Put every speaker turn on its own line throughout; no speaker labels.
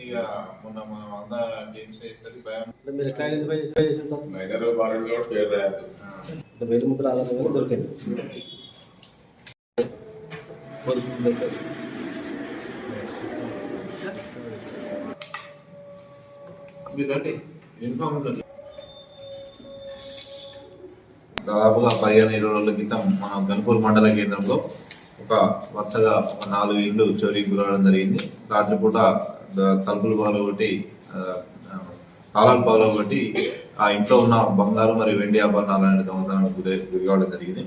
ఇక మొన్న మనం అంతా
గేమ్స్ మీరు ఎట్లా ఐడెంటిఫై చేసారు సార్?
నైదర్ పేరు
రాయదు
అంటే వేలు దొరికింది.
మీరు రండి యూనిఫామ్ దాదాపుగా పదిహేను ఇరవై రోజుల క్రితం మన గన్పూర్ మండల కేంద్రంలో ఒక వరుసగా నాలుగు ఇళ్ళు చోరీకి గురవడం జరిగింది. రాత్రిపూట తలుపులు పగలగొట్టి ఆ, ఆ, తాళాలు పగలగొట్టి ఆ ఇంట్లో ఉన్న బంగారు మరియు వెండి ఆభరణాలు అనే దొంగతనానికి గురి గురి జరిగింది.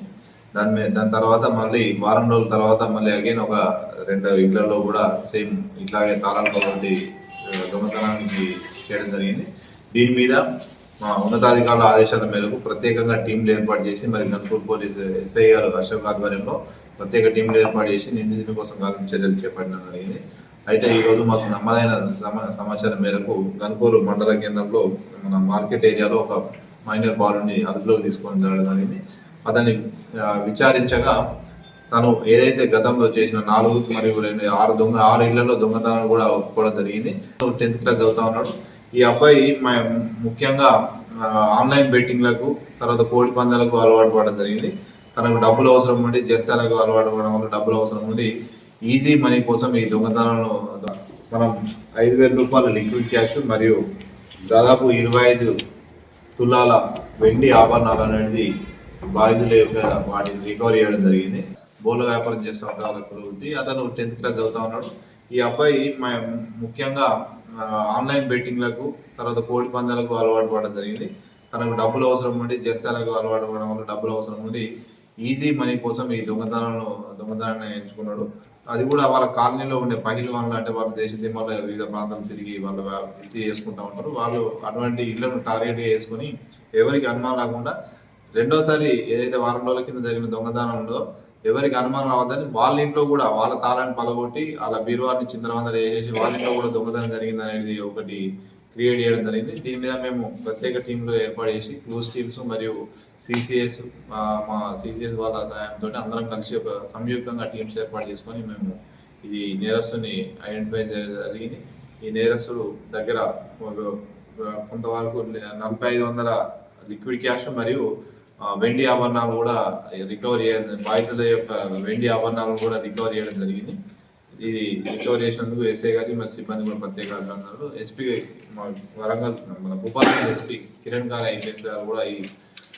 దాని మీద దాని తర్వాత మళ్ళీ వారం రోజుల తర్వాత మళ్ళీ అగైన్ ఒక రెండు ఇళ్ళలో కూడా సేమ్ ఇట్లాగే తాళాలు పగలగొట్టి ఆ, దొంగతనానికి చేయడం జరిగింది. దీని మీద ఉన్నతాధికారుల ఆదేశాల మేరకు ప్రత్యేకంగా టీంలు ఏర్పాటు చేసి మరి గన్పూర్ పోలీస్ ఎస్ఐ గారు అశోక్ ఆధ్వర్యంలో ప్రత్యేక టీంలు ఏర్పాటు చేసి నిందితుల కోసం కాలం చర్యలు చేపట్టడం జరిగింది. అయితే ఈరోజు మాకు నమ్మదైన సమ- సమాచారం మేరకు గన్పూర్ మండల కేంద్రంలో మన మార్కెట్ ఏరియాలో ఒక మైనర్ బాలుని అదుపులోకి తీసుకొని జరగడం జరిగింది. అతన్ని విచారించగా తను ఏదైతే గతంలో చేసిన నాలుగు మరియు రెండు ఆరు దొంగ ఆరు ఇళ్ళలో దొంగతనం కూడా ఒప్పుకోవడం జరిగింది. టెన్త్ క్లాస్ చదువుతా ఉన్నాడు. ఈ అబ్బాయి మ- ముఖ్యంగా ఆన్లైన్ బెట్టింగ్లకు తర్వాత కోడి పందాలకు అలవాటు పడడం జరిగింది. తనకు డబ్బులు అవసరం ఉండి జెర్సాలకు అలవాటు పడడం వల్ల డబ్బులు అవసరం ఉండి ఈజీ మనీ కోసం ఈ దొంగతనంలో మనం ఐదు వేల రూపాయల లిక్విడ్ క్యాష్ మరియు దాదాపు ఇరవై ఐదు తులాల వెండి ఆభరణాలు అనేది బాధితుల యొక్క వాటిని రికవరీ చేయడం జరిగింది. బోల వ్యాపారం చేస్తూ ఉంటారు వాళ్ళ అతను టెన్త్ క్లాస్ చదువుతూ ఉన్నాడు. ఈ అబ్బాయి మ- ముఖ్యంగా ఆన్లైన్ బెట్టింగ్లకు తర్వాత కోడి పందాలకు అలవాటు పడడం జరిగింది. తనకు డబ్బులు అవసరం ఉండి జెర్సాలకు అలవాటు పడడం వల్ల డబ్బులు అవసరం ఉండి ఈజీ మనీ కోసం ఈ దొంగతనాలను దొంగతనాన్ని ఎంచుకున్నాడు. అది కూడా వాళ్ళ కాలనీలో ఉండే పగిలి వాళ్ళు అంటే వాళ్ళ దేశ దిమ్మలో వివిధ ప్రాంతాలు తిరిగి వాళ్ళు వృత్తి చేసుకుంటూ ఉంటారు. వాళ్ళు అటువంటి ఇళ్ళను టార్గెట్గా చేసుకుని ఎవరికి అనుమానం రాకుండా రెండోసారి ఏదైతే వారం రోజుల కింద జరిగిన దొంగతనం ఉందో ఎవరికి అనుమానం రావద్దని వాళ్ళ ఇంట్లో కూడా వాళ్ళ తాళాన్ని పలగొట్టి వాళ్ళ బీరువాన్ని చిందరవందర వేసేసి వాళ్ళ ఇంట్లో కూడా దొంగతనం జరిగింది అనేది ఒకటి క్రియేట్ చేయడం జరిగింది. దీని మీద మేము ప్రత్యేక టీంలు ఏర్పాటు చేసి క్లూస్ టీమ్స్ మరియు సిసిఎస్ మా సిసిఎస్ వాళ్ళ సహాయంతో అందరం కలిసి ఒక సంయుక్తంగా టీమ్స్ ఏర్పాటు చేసుకొని మేము ఇది నేరస్తుని ఐడెంటిఫై చేయడం జరిగింది. ఈ నేరస్తుడు దగ్గర ఒక- కొంతవరకు నలభై ఐదు వందల లిక్విడ్ క్యాష్ మరియు వెండి ఆభరణాలు కూడా రికవరీ బాధితుల యొక్క వెండి ఆభరణాలు కూడా రికవరీ చేయడం జరిగింది. ఇది రికవరీ చేసినందుకు ఎస్ఐ గారికి మరి సిబ్బంది కూడా ప్రత్యేక అభినందనలు. ఎస్పీ మా వరంగల్ మన భూపాలపల్లి ఎస్పీ కిరణ్ గారు ఐపీఎస్ గారు కూడా ఈ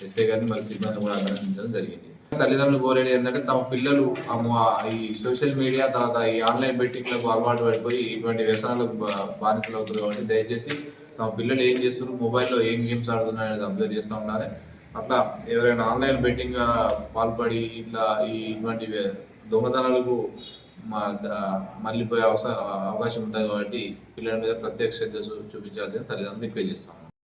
ఎస్ఐ గారిని మరి సిబ్బంది కూడా అభినందించడం జరిగింది. తల్లిదండ్రులు కోరేది ఏంటంటే తమ పిల్లలు ఆ ఈ సోషల్ మీడియా తర్వాత ఈ ఆన్లైన్ బెట్టింగ్లకు అలవాటు పడిపోయి ఇటువంటి వ్యసనాలకు బానిసలు అవుతారు కాబట్టి దయచేసి తమ పిల్లలు ఏం చేస్తున్నారు మొబైల్లో ఏం గేమ్స్ ఆడుతున్నారు అనేది అబ్జర్వ్ చేస్తూ ఉండాలి. అట్లా ఎవరైనా ఆన్లైన్ బెట్టింగ్ పాల్పడి ఇట్లా ఈ ఇటువంటి దొంగతనాలకు మళ్ళీ పోయే మళ్ళీపోయే అవసరం అవకాశం ఉంటుంది కాబట్టి పిల్లల మీద ప్రత్యేక శ్రద్ధ చూపించాల్సిన తల్లిదండ్రులు పే చేస్తాం.